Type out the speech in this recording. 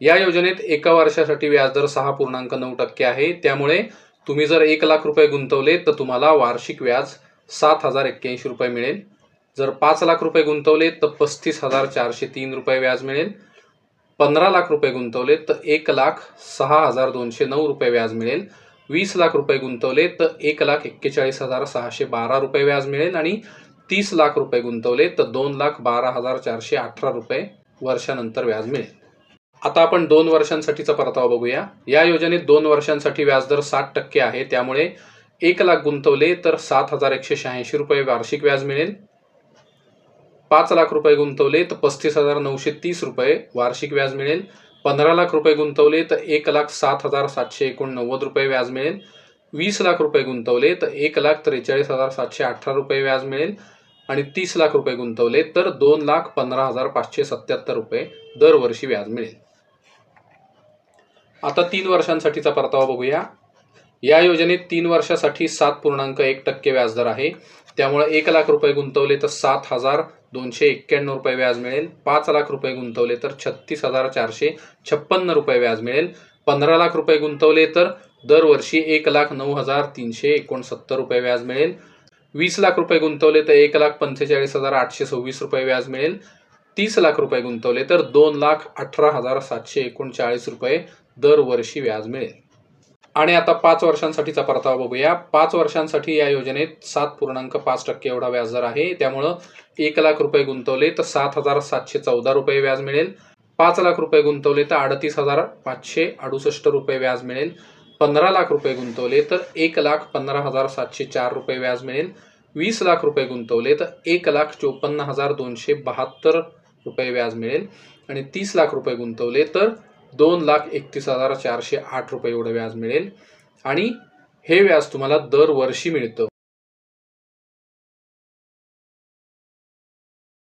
या योजनेत एका वर्षासाठी व्याजदर सहा पूर्णांक नऊ टक्के आहे. त्यामुळे तुम्ही जर एक लाख रुपये गुंतवले तर तुम्हाला वार्षिक व्याज सात हजार एक्क्याऐंशी रुपये मिळेल. जर पाच लाख रुपये गुंतवले तर पस्तीस हजार चारशे तीन रुपये व्याज मिळेल. पंधरा लाख रुपये गुंतवले तर एक लाख सहा हजार दोनशे नऊ रुपये व्याज मिळेल. वीस लाख रुपये गुंतवले तर एक लाख एक्केचाळीस हजार सहाशे बारा रुपये व्याज मिळेल. आणि तीस लाख रुपये गुंतवले तर दोन लाख बारा हजार चारशे अठरा रुपये वर्षानंतर व्याज मिळेल. आता आपण दोन वर्षांसाठीचा परतावा बघूया. या योजनेत दोन वर्षांसाठी व्याजदर साठ टक्के आहे. त्यामुळे एक लाख गुंतवले तर सात हजार एकशे शहाऐंशी रुपये वार्षिक व्याज मिळेल. पाच लाख रुपये गुंतवले तर पस्तीस हजार नऊशे तीस रुपये वार्षिक व्याज मिळेल. पंधरा लाख रुपये गुंतवले तर एक लाख सात हजार सातशे एकोणनव्वद रुपये व्याज मिळेल. वीस लाख रुपये गुंतवले तर एक लाख त्रेचाळीस हजार सातशे अठरा रुपये व्याज मिळेल. आणि तीस लाख रुपये गुंतवले तर दोन लाख पंधरा हजार पाचशे सत्याहत्तर रुपये दरवर्षी व्याज मिळेल. आता तीन वर्षांसाठीचा परतावा बघूया. या योजनेत तीन वर्षासाठी सात पूर्णांक एक टक्के व्याजदर आहे. त्यामुळे एक लाख रुपये गुंतवले तर सात हजार दोनशे एक्क्याण्णव रुपये व्याज मिळेल. पाच लाख रुपये गुंतवले तर छत्तीस हजार चारशे छप्पन्न रुपये व्याज मिळेल. पंधरा लाख रुपये गुंतवले तर दरवर्षी एक लाख नऊ हजार तीनशे एकोणसत्तर रुपये व्याज मिळेल. वीस लाख रुपये गुंतवले तर एक लाख पंचेचाळीस हजार आठशे सव्वीस रुपये व्याज मिळेल. तीस लाख रुपये गुंतवले तर दोन लाख अठरा हजार सातशे एकोणचाळीस रुपये दरवर्षी व्याज मिळेल. आणि आता पाच वर्षांसाठीचा परतावा बघूया. पाच वर्षांसाठी या योजनेत सात पूर्णांक पाच टक्के एवढा व्याजदर आहे. त्यामुळं एक लाख रुपये गुंतवले तर सात हजार सातशे चौदा रुपये व्याज मिळेल. पाच लाख रुपये गुंतवले तर अडतीस हजार पाचशे अडुसष्ट रुपये व्याज मिळेल. पंधरा लाख रुपये गुंतवले तर एक लाख पंधरा हजार सातशे चार रुपये व्याज मिळेल. वीस लाख रुपये गुंतवले तर एक लाख चोपन्न हजार दोनशे बहात्तर रुपये व्याज मिळेल. आणि तीस लाख रुपये गुंतवले तर दोन लाख एकतीस हजार चारशे आठ रुपये एवढं व्याज मिळेल. आणि हे व्याज तुम्हाला दरवर्षी मिळतं.